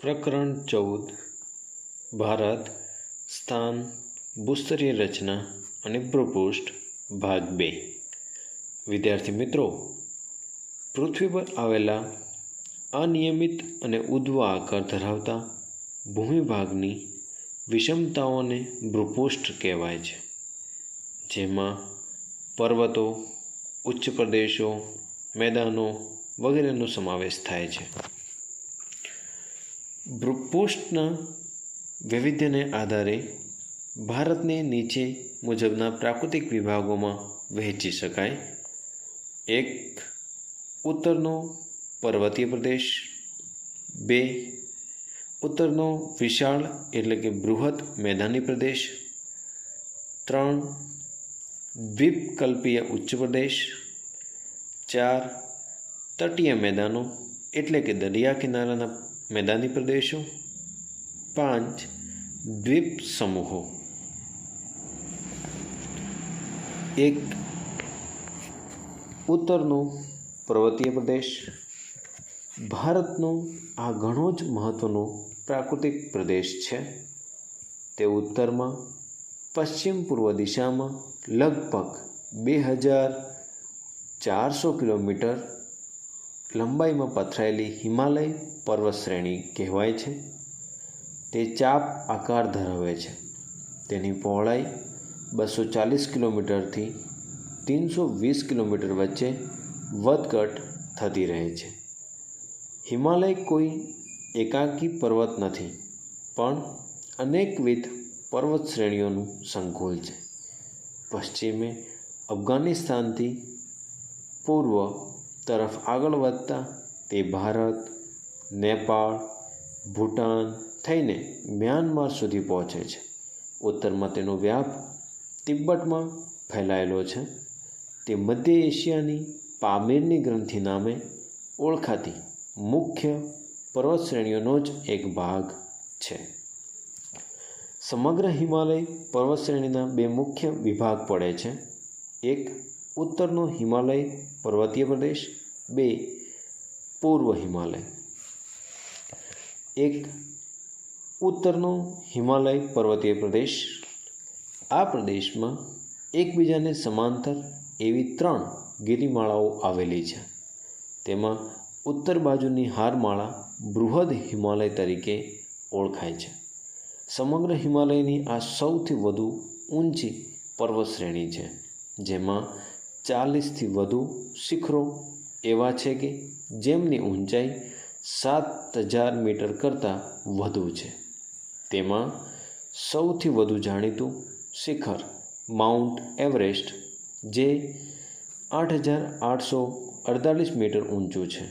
પ્રકરણ ચૌદ, ભારત, સ્થાન, ભૂસ્તરીય રચના અને ભૂપૃષ્ઠ, ભાગ બે. વિદ્યાર્થી મિત્રો, પૃથ્વી પર આવેલા અનિયમિત અને ઉદ્વ આકાર ધરાવતા ભૂમિભાગની વિષમતાઓને ભૂપૃષ્ઠ કહેવાય છે. જેમાં પર્વતો, ઉચ્ચ પ્રદેશો, મેદાનો વગેરેનો સમાવેશ થાય છે. ભૂપૃષ્ઠના વૈવિધ્યને આધારે ભારતને નીચે મુજબના પ્રાકૃતિક વિભાગોમાં વહેંચી શકાય. એક, ઉત્તરનો પર્વતીય પ્રદેશ. બે, ઉત્તરનો વિશાળ એટલે કે બૃહદ મેદાની પ્રદેશ. ત્રણ, દ્વીપકલ્પીય ઉચ્ચ પ્રદેશ. ચાર, તટીય મેદાનો એટલે કે દરિયા કિનારાના મેદાની પ્રદેશો. પાંચ, દ્વીપ સમૂહો. એક, ઉત્તરનો પર્વતીય પ્રદેશ. ભારતનો આ ઘણો જ મહત્ત્વનો પ્રાકૃતિક પ્રદેશ છે. તે ઉત્તરમાં, પશ્ચિમ પૂર્વ દિશામાં લગભગ બે હજાર ચારસો કિલોમીટર લંબાઈમાં પથરાયેલી હિમાલય પર્વત શ્રેણી કહેવાય છે. તે ચાપ આકાર ધરાવે છે. તેની પહોળાઈ બસો ચાલીસ કિલોમીટરથી ત્રણસો વીસ કિલોમીટર વચ્ચે વધઘટ થતી રહે છે. હિમાલય કોઈ એકાંકી પર્વત નથી, પણ અનેકવિધ પર્વત શ્રેણીઓનું સંકુલ છે. પશ્ચિમે અફઘાનિસ્તાનથી પૂર્વ તરફ આગળ વધતા તે ભારત નેપાળ, ભૂટાન થઈને મ્યાનમાર સુધી પહોંચે છે. ઉત્તરમાં તેનો વ્યાપ તિબ્બતમાં ફેલાયેલો છે. તે મધ્ય એશિયાની પામીરની ગ્રંથિ નામે ઓળખાતી મુખ્ય પર્વત શ્રેણીઓનો જ એક ભાગ છે. સમગ્ર હિમાલય પર્વત શ્રેણીના બે મુખ્ય વિભાગ પડે છે. એક ઉત્તરનો હિમાલય પર્વતીય પ્રદેશ, બે પૂર્વ હિમાલય. એક ઉત્તરનો હિમાલય પર્વતીય પ્રદેશ. આ પ્રદેશમાં એકબીજાને સમાંતર એવી ત્રણ ગિરિમાળાઓ આવેલી છે. તેમાં ઉત્તર બાજુની હારમાળા બૃહદ હિમાલય તરીકે ઓળખાય છે. સમગ્ર હિમાલયની આ સૌથી વધુ ઊંચી પર્વત શ્રેણી છે, જેમાં ચાલીસથી વધુ શિખરો એવા છે કે જેમની ઊંચાઈ સાત હજાર મીટર કરતાં વધુ છે. તેમાં સૌથી વધુ જાણીતું શિખર માઉન્ટ એવરેસ્ટ, જે આઠ હજાર આઠસો અડતાલીસ મીટર ઊંચું છે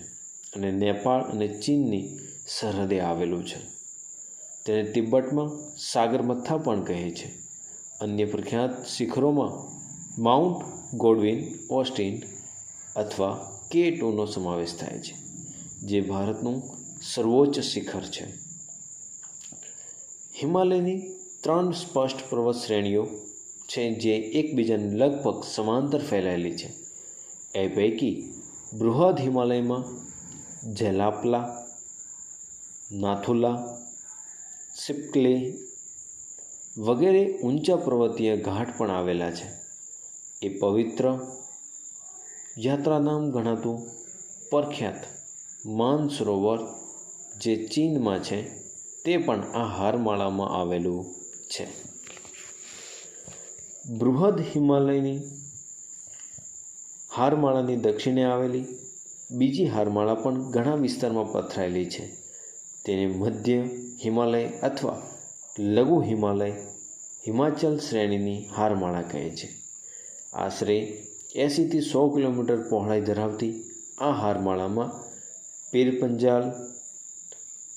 અને નેપાળ અને ચીનની સરહદે આવેલું છે. તેને તિબ્બતમાં સાગરમથ્થા પણ કહે છે. અન્ય પ્રખ્યાત શિખરોમાં માઉન્ટ ગોડવિન, ઓસ્ટિન અથવા કે ટુનો સમાવેશ થાય છે. જે ભારતનું સર્વોચ્ચ શિખર છે. હિમાલયની ત્રણ સ્પષ્ટ પર્વત શ્રેણીઓ છે જે એકબીજાને લગભગ સમાંતર ફેલાયેલી છે. એ પૈકી બૃહદ હિમાલયમાં જેલાપલા, નાથુલા, સિપકલે વગેરે ઊંચા પર્વતીય ઘાટ પણ આવેલા છે. એ પવિત્ર યાત્રાધામ ગણાતું પ્રખ્યાત માનસરોવર જે ચીનમાં છે, તે પણ આ હારમાળામાં આવેલું છે. બૃહદ હિમાલયની હારમાળાની દક્ષિણે આવેલી, બીજી હારમાળા પણ ઘણા વિસ્તારમાં પથરાયેલી છે. તેને મધ્ય હિમાલય અથવા લઘુ હિમાલય, હિમાચલ શ્રેણીની હારમાળા કહે છે. આશરે એંસીથી સો કિલોમીટર પહોળાઈ ધરાવતી આ હારમાળામાં પીરપંજાલ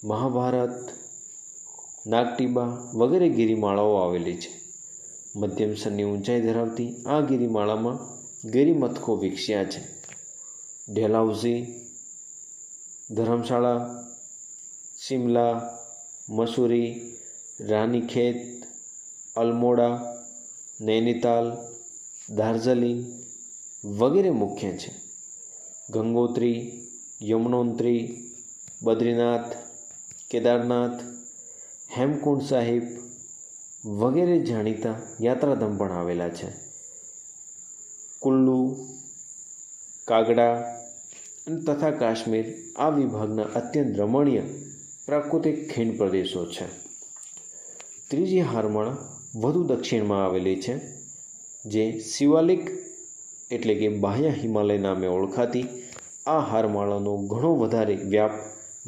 મહાભારત, નાગટીબા વગેરે ગિરિમાળાઓ આવેલી છે. મધ્યમ સ્તરની ઊંચાઈ ધરાવતી આ ગિરિમાળામાં ગિરિમથકો વિકસ્યા છે. ડેલાઉઝી ધર્મશાળા, શિમલા, મસૂરી, રાનીખેત, અલમોડા, નૈનીતાલ, દાર્જલિંગ વગેરે મુખ્ય છે. ગંગોત્રી યમનોત્રી બદ્રીનાથ, કેદારનાથ, હેમકુંડ સાહિબ વગેરે જાણીતા યાત્રાધામ પણ આવેલા છે. કુલ્લુ, કાગડા અને તથા કાશ્મીર આ વિભાગના અત્યંત રમણીય પ્રાકૃતિક ખીણ પ્રદેશો છે. ત્રીજી હારમાળા વધુ દક્ષિણમાં આવેલી છે, જે શિવાલિક એટલે કે બાહ્ય હિમાલય નામે ઓળખાતી આ હારમાળાનો ઘણો વધારે વ્યાપ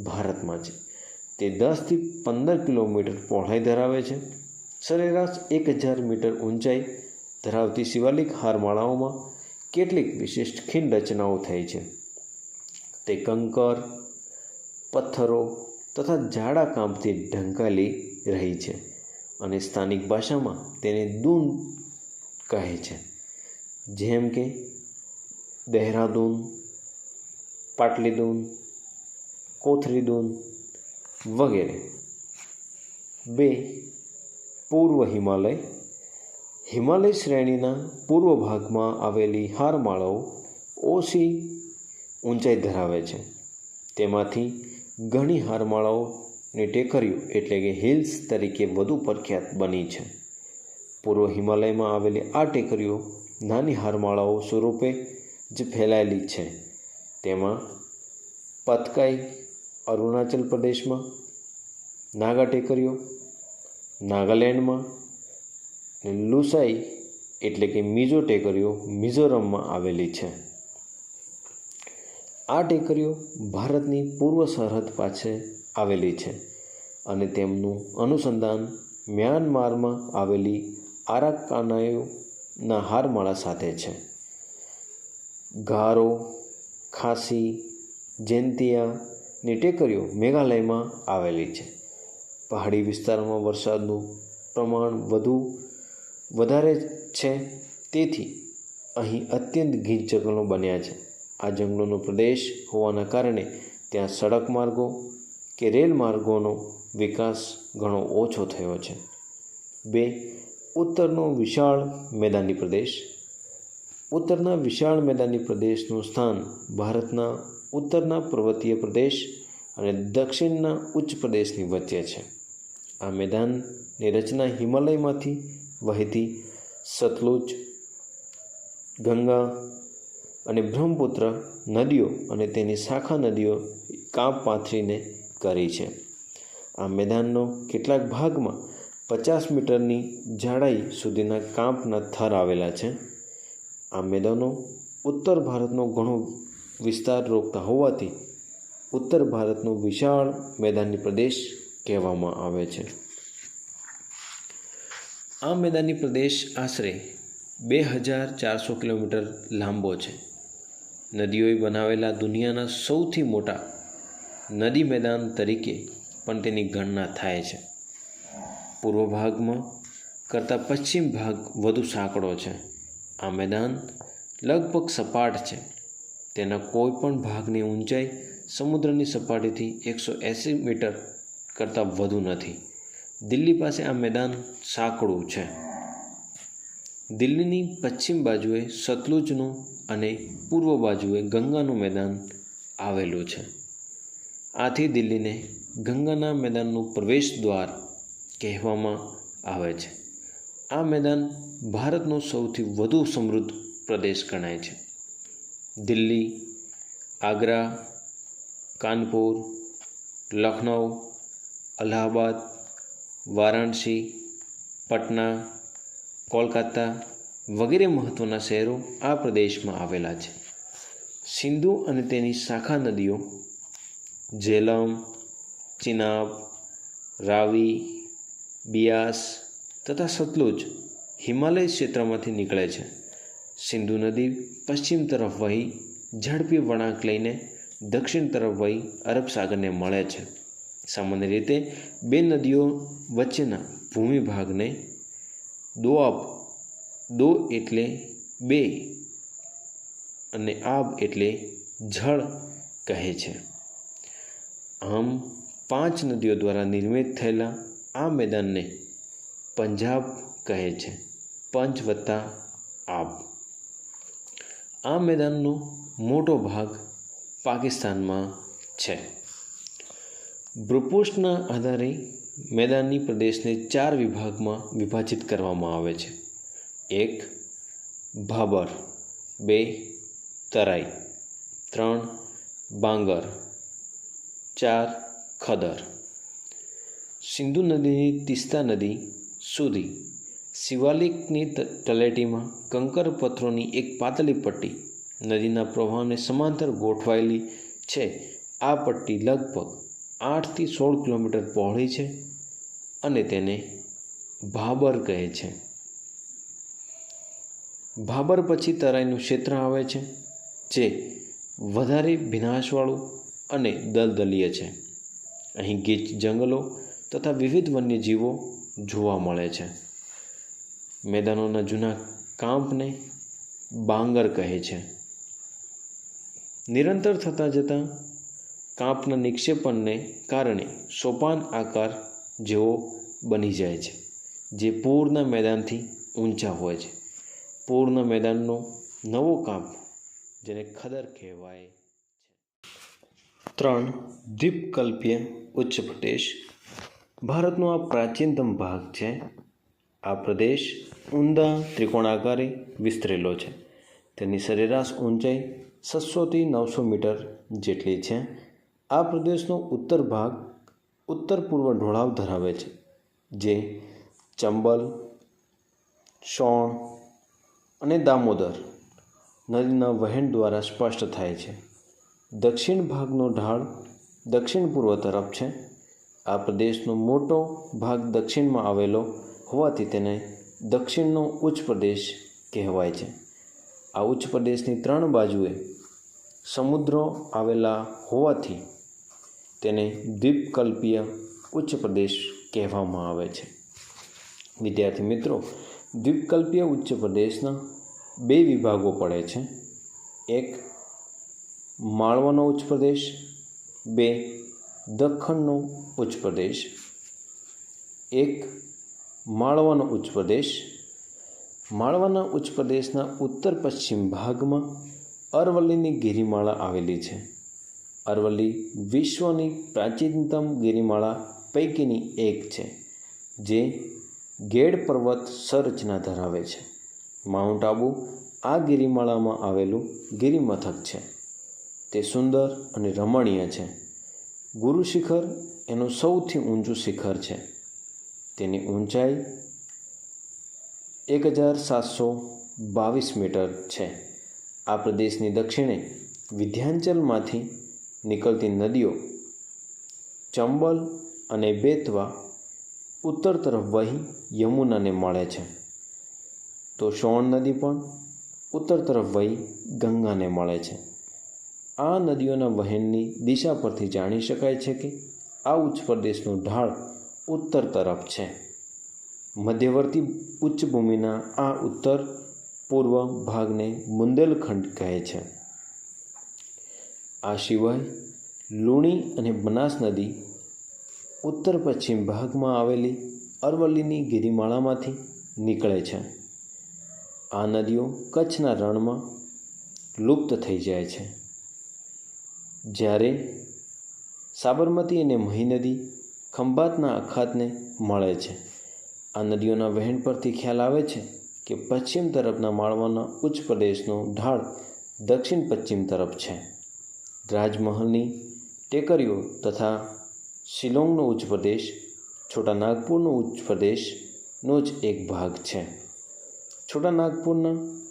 ભારતમાં છે. તે દસથી પંદર કિલોમીટર પહોળાઈ ધરાવે છે. સરેરાશ એક હજાર મીટર ઊંચાઈ ધરાવતી શિવાલિક હારમાળાઓમાં કેટલીક વિશિષ્ટ ખીણ રચનાઓ થઈ છે. તે કંકર, પથ્થરો તથા જાડા કામથી ઢંકાયેલી રહી છે અને સ્થાનિક ભાષામાં તેને દૂન કહે છે. જેમ કે, દહેરાદૂન પાટલીદૂન કોથરીદૂન વગેરે. બે, પૂર્વ હિમાલય. હિમાલય શ્રેણીના પૂર્વ ભાગમાં આવેલી હારમાળાઓ ઓછી ઊંચાઈ ધરાવે છે. તેમાંથી ઘણી હારમાળાઓની ટેકરીઓ એટલે કે હિલ્સ તરીકે વધુ પ્રખ્યાત બની છે. પૂર્વ હિમાલયમાં આવેલી આ ટેકરીઓ નાની હારમાળાઓ સ્વરૂપે જ ફેલાયેલી છે. તેમાં પતકાઈ અરુણાચલ પ્રદેશમાં, નાગા ટેકરીઓ, નાગાલેન્ડમાં લુસાઈ એટલે કે મિઝો ટેકરીઓ મિઝોરમમાં આવેલી છે. આ ટેકરીઓ ભારતની પૂર્વ સરહદ પાસે આવેલી છે અને તેમનું અનુસંધાન મ્યાનમારમાં આવેલી આરાકાનાયોના હારમાળા સાથે છે. ગારો ખાસી જૈંતિયાની ટેકરીઓ મેઘાલયમાં આવેલી છે. પહાડી વિસ્તારમાં વરસાદનું પ્રમાણ વધુ વધારે છે, તેથી અહીં અત્યંત ગીચ જંગલો બન્યા છે. આ જંગલોનો પ્રદેશ હોવાના કારણે ત્યાં સડક માર્ગો કે રેલ માર્ગોનો વિકાસ ઘણો ઓછો થયો છે. બે ઉત્તરનો વિશાળ મેદાની પ્રદેશ ઉત્તરના વિશાળ મેદાની પ્રદેશનું સ્થાન ભારતના ઉત્તરના પર્વતીય પ્રદેશ અને દક્ષિણના ઉચ્ચ પ્રદેશની વચ્ચે છે. આ મેદાનની રચના હિમાલયમાંથી વહેતી સતલુજ, ગંગા અને બ્રહ્મપુત્ર નદીઓ અને તેની શાખા નદીઓ કાપ પાથરીને કરી છે. આ મેદાનનો કેટલાક ભાગમાં પચાસ મીટરની જાડાઈ સુધીના કાંપના થર આવેલા છે. આ મેદાનો ઉત્તર ભારતનો ઘણો વિસ્તાર રોકતા હોવાથી ઉત્તર ભારતનો વિશાળ મેદાની પ્રદેશ કહેવામાં આવે છે. આ મેદાની પ્રદેશ આશરે બે હજાર ચારસો કિલોમીટર લાંબો છે. નદીઓએ બનાવેલા દુનિયાના સૌથી મોટા નદી મેદાન તરીકે પણ તેની ગણના થાય છે. પૂર્વ ભાગમાં કરતાં પશ્ચિમ ભાગ વધુ સાંકડો છે. આ મેદાન લગભગ સપાટ છે. તેના કોઈ પણ ભાગની ઊંચાઈ સમુદ્રની સપાટીથી એકસો એંસી મીટર કરતાં વધુ નથી. દિલ્હી પાસે આ મેદાન સાંકડું છે. દિલ્હીની પશ્ચિમ બાજુએ સતલુજનું અને પૂર્વ બાજુએ ગંગાનું મેદાન આવેલું છે. આથી દિલ્હીને ગંગાના મેદાનનું પ્રવેશ દ્વાર કહેવામાં આવે છે. આ મેદાન ભારતનો સૌથી વધુ સમૃદ્ધ પ્રદેશ ગણાય છે. દિલ્હી, આગ્રા, કાનપુર લખનઉ અલ્હાબાદ, વારાણસી, પટના, કોલકાતા વગેરે મહત્ત્વના શહેરો આ પ્રદેશમાં આવેલા છે. સિંધુ અને તેની શાખા નદીઓ ઝેલમ, ચિનાબ, રાવી, બિયાસ તથા સતલુજ હિમાલય ક્ષેત્રમાંથી નીકળે છે. સિંધુ નદી પશ્ચિમ તરફ વહી ઝડપી વળાંક લઈને દક્ષિણ તરફ વહી અરબ સાગરને મળે છે. સામાન્ય રીતે બે નદીઓ વચ્ચેના ભૂમિભાગને દોઆબ દો એટલે બે અને આબ એટલે જળ કહે છે. આમ પાંચ નદીઓ દ્વારા નિર્મિત થયેલા આ મેદાનને પંજાબ કહે છે. પંચ વત્તા આબ આ મેદાનનો મોટો ભાગ પાકિસ્તાનમાં છે. બ્રુપોસ્ટના આધારે મેદાની પ્રદેશને ચાર વિભાગમાં વિભાજિત કરવામાં આવે છે. એક, ભાબર. બે, તરાઈ. ત્રણ, બાંગર. ચાર, ખદર. સિંધુ નદીની તિસ્તા નદી સુધી શિવાલિકની ત- તળેટીમાં કંકર પથ્થરોની એક પાતળી પટ્ટી નદીના પ્રવાહને સમાંતર ગોઠવાયેલી છે. આ પટ્ટી લગભગ આઠથી સોળ કિલોમીટર પહોળી છે અને તેને ભાબર કહે છે. ભાબર પછી તરાઈનું ક્ષેત્ર આવે છે, જે વધારે ભીનાશવાળું અને દલદલીય છે. અહીં ગીચ જંગલો તથા વિવિધ વન્યજીવો જોવા મળે છે. મેદાનોના જૂના કાંપને બાંગર કહે છે. નિરંતર થતાં જતાં કાંપના નિક્ષેપણને કારણે સોપાન આકાર જેવો બની જાય છે, જે પૂરના મેદાનથી ઊંચા હોય છે. પૂરના મેદાનનો નવો કાંપ, જેને ખદર કહેવાય ત્રણ દ્વીપકલ્પીય ઉચ્ચ પ્રદેશ ભારતનો આ પ્રાચીનતમ ભાગ છે. આ પ્રદેશ ઊંડા ત્રિકોણાકારે વિસ્તરેલો છે. તેની સરેરાશ ઊંચાઈ છસોથી નવસો મીટર જેટલી છે. આ પ્રદેશનો ઉત્તર ભાગ ઉત્તર પૂર્વ ઢોળાવ ધરાવે છે, જે ચંબલ, શોણ અને દામોદર નદીના વહેણ દ્વારા સ્પષ્ટ થાય છે. દક્ષિણ ભાગનો ઢાળ દક્ષિણ પૂર્વ તરફ છે. આ પ્રદેશનો મોટો ભાગ દક્ષિણમાં આવેલો હોવાથી તેને દક્ષિણનો ઉચ્ચ પ્રદેશ કહેવાય છે. આ ઉચ્ચ પ્રદેશની ત્રણ બાજુએ સમુદ્રો આવેલા હોવાથી તેને દ્વીપકલ્પીય ઉચ્ચ પ્રદેશ કહેવામાં આવે છે. વિદ્યાર્થી મિત્રો, દ્વીપકલ્પીય ઉચ્ચ પ્રદેશના બે વિભાગો પડે છે. એક માળવાનો ઉચ્ચ પ્રદેશ, બે દખ્ખણનો ઉચ્ચ પ્રદેશ, એક માળવાનો ઉચ્ચ પ્રદેશ, માળવાના ઉચ્ચ પ્રદેશના ઉત્તર પશ્ચિમ ભાગમાં અરવલ્લીની ગિરિમાળા આવેલી છે. અરવલ્લી વિશ્વની પ્રાચીનતમ ગિરિમાળા પૈકીની એક છે, જે ગેડ પર્વત સંરચના ધરાવે છે. માઉન્ટ આબુ આ ગિરિમાળામાં આવેલું ગિરિમથક છે. તે સુંદર અને રમણીય છે. ગુરુ શિખર એનું સૌથી ઊંચું શિખર છે. તેની ઊંચાઈ એક હજાર સાતસો બાવીસ મીટર છે. આ પ્રદેશની દક્ષિણે વિધ્યાંચલમાંથી નીકળતી નદીઓ ચંબલ અને બેતવા ઉત્તર તરફ વહી યમુનાને મળે છે. તો શોણ નદી પણ ઉત્તર તરફ વહી ગંગાને મળે છે. આ નદીઓના વહેણની દિશા પરથી જાણી શકાય છે કે આ ઉચ્ચ પ્રદેશનો ઢાળ ઉત્તર તરફ છે. મધ્યવર્તી ઉચ્ચ ભૂમિના આ ઉત્તર પૂર્વ ભાગને બુંદેલખંડ કહે છે. આ સિવાય લુણી અને બનાસ નદી ઉત્તર પશ્ચિમ ભાગમાં આવેલી અરવલ્લીની ગિરિમાળામાંથી નીકળે છે. આ નદીઓ કચ્છના રણમાં લુપ્ત થઈ જાય છે. જ્યારે સાબરમતી અને મહી નદી ખંભાતના અખાતને મળે છે. આ નદીઓના વહેણ પરથી ખ્યાલ આવે છે કે પશ્ચિમ તરફના માળવાના ઉચ્ચ પ્રદેશનો ઢાળ દક્ષિણ પશ્ચિમ તરફ છે. રાજમહલની ટેકરીઓ તથા શિલોંગનો ઉચ્ચ પ્રદેશ, છોટા નાગપુરનો ઉચ્ચ પ્રદેશનો જ એક ભાગ છે. છોટા નાગપુરના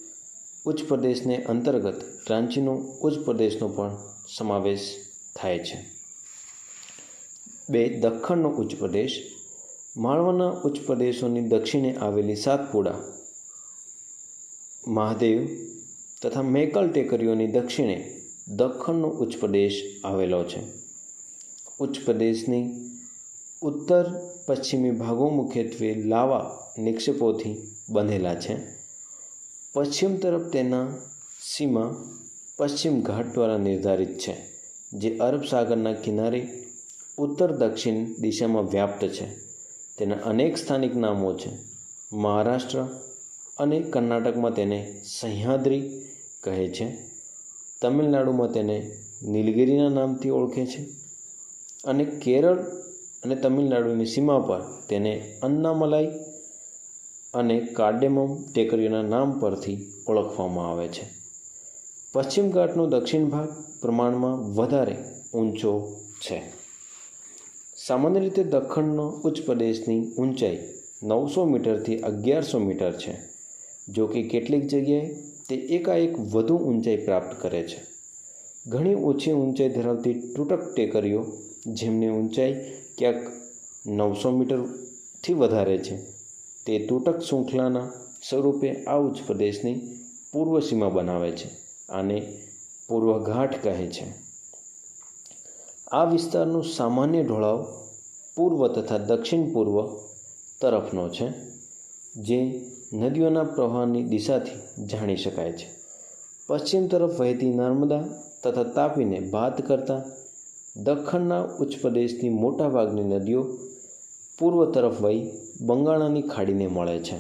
ઉચ્ચ પ્રદેશને અંતર્ગત રાંચીનો ઉચ્ચ પ્રદેશનો પણ સમાવેશ થાય છે. બે, દખ્ખણનો ઉચ્ચ પ્રદેશ. માળવાના ઉચ્ચ પ્રદેશોની દક્ષિણે આવેલી સાતપુડા મહાદેવ તથા મેકલ ટેકરીઓની દક્ષિણે દખ્ખણનો ઉચ્ચ પ્રદેશ આવેલો છે. ઉચ્ચ પ્રદેશની ઉત્તર પશ્ચિમી ભાગો મુખ્યત્વે લાવા નિક્ષેપોથી બંધેલા છે. પશ્ચિમ તરફ તેના સીમા પશ્ચિમ ઘાટ દ્વારા નિર્ધારિત છે, જે અરબ સાગરના કિનારે ઉત્તર દક્ષિણ દિશામાં વ્યાપ્ત છે. તેના અનેક સ્થાનિક નામો છે. મહારાષ્ટ્ર અને કર્ણાટકમાં તેને સહ્યાદ્રી કહે છે. તમિલનાડુમાં તેને નીલગિરીના નામથી ઓળખે છે. અને કેરળ અને તમિલનાડુની સીમા પર તેને અન્નામલાઈ અને કાર્ડેમમ ટેકરીઓના નામ પરથી ઓળખવામાં આવે છે. પશ્ચિમ ઘાટનો દક્ષિણ ભાગ પ્રમાણમાં વધારે ઊંચો છે. સામાન્ય રીતે દખણનો ઉચ્ચ પ્રદેશની ઊંચાઈ નવસો મીટરથી અગિયારસો મીટર છે, જો કે કેટલીક જગ્યાએ તે એકાએક વધુ ઊંચાઈ પ્રાપ્ત કરે છે. ઘણી ઓછી ઊંચાઈ ધરાવતી તૂટક ટેકરીઓ, જેમની ઊંચાઈ ક્યાંક નવસો મીટરથી વધારે છે, તે તૂટક શૃંખલાના સ્વરૂપે આ ઉચ્ચ પ્રદેશની પૂર્વ સીમા બનાવે છે. આને પૂર્વ ઘાટ કહે છે. આ વિસ્તારનું સામાન્ય ઢોળાવ પૂર્વ તથા દક્ષિણ પૂર્વ તરફનો છે, જે નદીઓના પ્રવાહની દિશાથી જાણી શકાય છે. પશ્ચિમ તરફ વહેતી નર્મદા તથા તાપીને બાદ કરતાં દખ્ખણના ઉચ્ચ પ્રદેશની મોટાભાગની નદીઓ પૂર્વ તરફ વહી બંગાળાની ખાડીને મળે છે.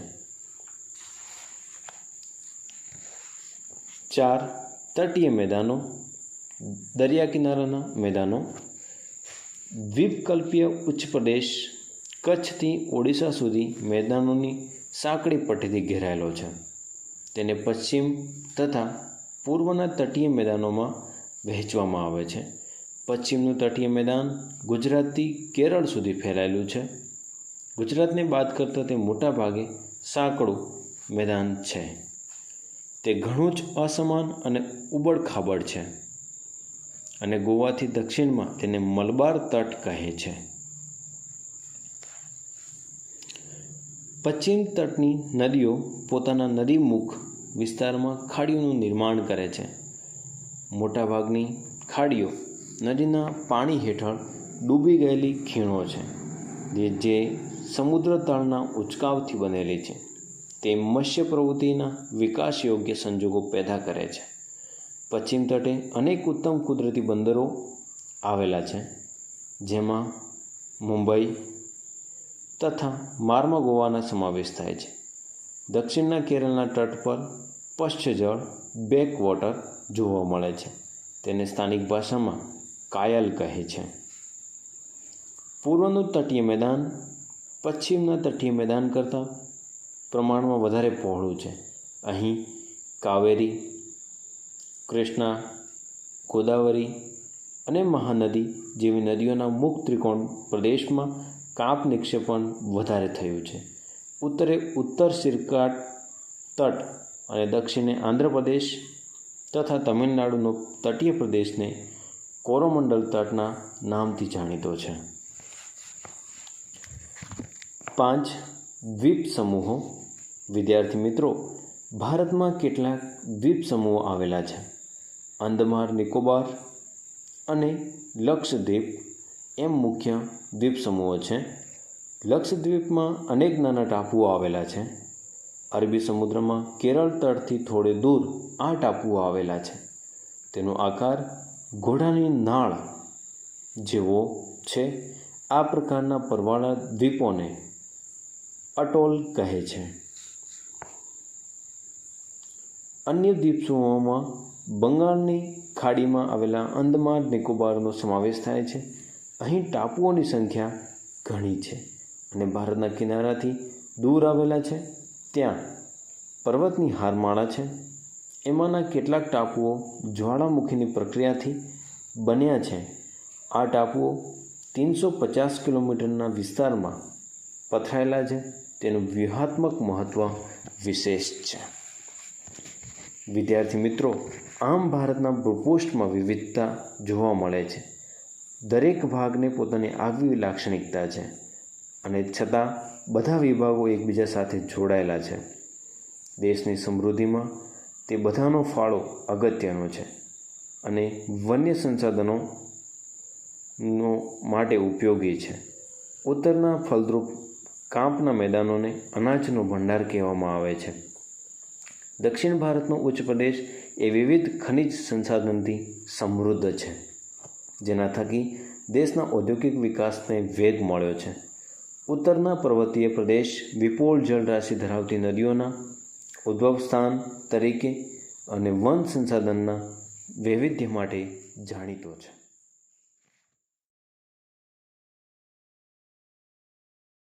ચાર તટીય મેદાનો, દરિયા કિનારાના મેદાનો, દ્વીપકલ્પીય ઉચ્ચ પ્રદેશ, કચ્છથી ઓડિશા સુધી મેદાનોની સાંકડી પટ્ટીથી ઘેરાયેલો છે. તેને પશ્ચિમ તથા પૂર્વના તટીય મેદાનોમાં વહેંચવામાં આવે છે. પશ્ચિમનું તટીય મેદાન ગુજરાતથી કેરળ સુધી ફેલાયેલું છે. ગુજરાતને બાદ કરતાં તે મોટા ભાગે સાંકડું મેદાન છે. તે ઘણું જ અસમાન અને ઉબડ ખાબડ છે અને ગોવાથી દક્ષિણમાં તેને મલબાર તટ કહે છે. પશ્ચિમ તટની નદીઓ પોતાના નદીમુખ વિસ્તારમાં ખાડીઓનું નિર્માણ કરે છે. મોટાભાગની ખાડીઓ નદીના પાણી હેઠળ ડૂબી ગયેલી ખીણો છે, જે જે સમુદ્ર તળના ઉચકાવથી બનેલી છે. તે મત્સ્ય પ્રવૃત્તિના વિકાસ યોગ્ય સંજોગો પેદા કરે છે. પશ્ચિમ તટે અનેક ઉત્તમ કુદરતી બંદરો આવેલા છે, જેમાં મુંબઈ તથા માર્મા ગોવાના સમાવેશ થાય છે. દક્ષિણના કેરળના તટ પર પશ્ચજળ બેક વોટર જોવા મળે છે. તેને સ્થાનિક ભાષામાં કાયલ કહે છે. પૂર્વનું તટીય મેદાન પશ્ચિમના તટીય મેદાન કરતાં પ્રમાણમાં વધારે પહોળું છે. અહીં કાવેરી કૃષ્ણા, ગોદાવરી અને મહાનદી જેવી નદીઓના મુખ ત્રિકોણ પ્રદેશમાં કાપ નિક્ષેપણ વધારે થયું છે. ઉત્તરે ઉત્તર સિરકાટ તટ અને દક્ષિણે આંધ્રપ્રદેશ તથા તમિલનાડુનો તટીય પ્રદેશને કોરોમંડલ તટના નામથી જાણીતો છે. પાંચ, દ્વીપ સમૂહો વિદ્યાર્થી મિત્રો, ભારતમાં કેટલાક દ્વીપ સમૂહો આવેલા છે. અંદમાન નિકોબાર અને લક્ષદ્વીપ એમ મુખ્ય દ્વીપ સમૂહો છે. લક્ષદ્વીપમાં અનેક નાના ટાપુઓ આવેલા છે. અરબી સમુદ્રમાં કેરળ તળથી થોડે દૂર આ ટાપુઓ આવેલા છે. તેનો આકાર ઘોડાની નાળ જેવો છે. આ પ્રકારના પરવાળા દ્વીપોને અટોલ કહે છે. અન્ય દ્વીપસમૂહોમાં બંગાળની ખાડીમાં આવેલા અંદમાન નિકોબારનો સમાવેશ થાય છે. અહીં ટાપુઓની સંખ્યા ઘણી છે અને ભારતના કિનારાથી દૂર આવેલા છે. ત્યાં પર્વતની હારમાળા છે. એમાંના કેટલાક ટાપુઓ જ્વાળામુખીની પ્રક્રિયાથી બન્યા છે. આ ટાપુઓ તીનસો પચાસ કિલોમીટરના વિસ્તારમાં પથરાયેલા છે. તેનું વ્યૂહાત્મક મહત્ત્વ વિશેષ છે. વિદ્યાર્થી મિત્રો આમ ભારતના ભૂપૃષ્ઠમાં વિવિધતા જોવા મળે છે. દરેક ભાગને પોતાની આગવી લાક્ષણિકતા છે અને છતાં બધા વિભાગો એકબીજા સાથે જોડાયેલા છે. દેશની સમૃદ્ધિમાં તે બધાનો ફાળો અગત્યનો છે અને વન્ય સંસાધનો નો માટે ઉપયોગી છે. ઉત્તરના ફળદ્રુપ કાંપના મેદાનોને અનાજનો ભંડાર કહેવામાં આવે છે. દક્ષિણ ભારતનો ઉચ્ચ પ્રદેશ એ વિવિધ ખનિજ સંસાધનથી સમૃદ્ધ છે. જેના થકી દેશના ઔદ્યોગિક વિકાસને વેગ મળ્યો છે. ઉત્તરના પર્વતીય પ્રદેશ વિપુલ જળરાશિ ધરાવતી નદીઓના ઉદ્ભવ સ્થાન તરીકે અને વન સંસાધનના વૈવિધ્ય માટે જાણીતો છે.